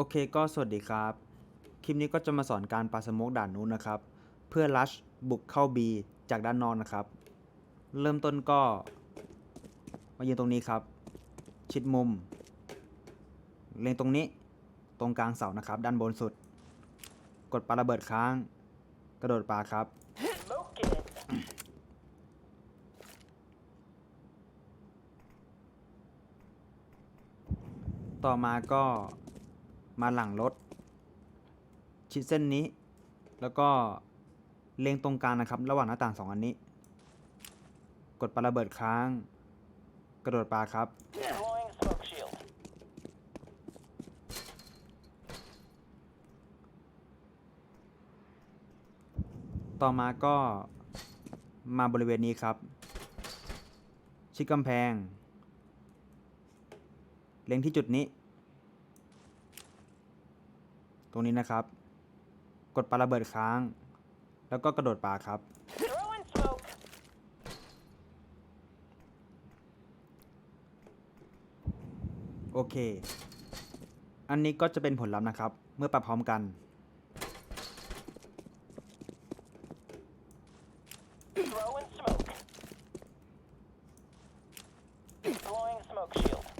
โอเคก็สวัสดีครับ คลิปนี้ก็จะมาสอนการปาสโมกด่านนู้นนะครับ เพื่อลัชบุกเข้า B จากด้านนอกนะครับ เริ่มต้นก็ มายืนตรงนี้ครับ ชิดมุม เล็งตรงนี้ตรงกลางเสานะครับ ด้านบนสุด กดปาระเบิดค้าง กระโดดปาครับ ต่อมาก็ มาหลังรถ ชิดเส้นนี้ แล้วก็เล็งตรงกลางนะครับ ระหว่างหน้าต่างสองอันนี้ กดปาระเบิดค้าง กระโดดปลาครับ ต่อมาก็มาบริเวณนี้ครับ ชิดกำแพง เล็งที่จุดนี้ ตรงนี้นะครับ กดปาระเบิดค้าง แล้วก็กระโดดปาครับ โอเค อันนี้ก็จะเป็นผลลัพธ์นะครับ เมื่อปรับพร้อมกัน Throwing smoke. Deploying smoke shield.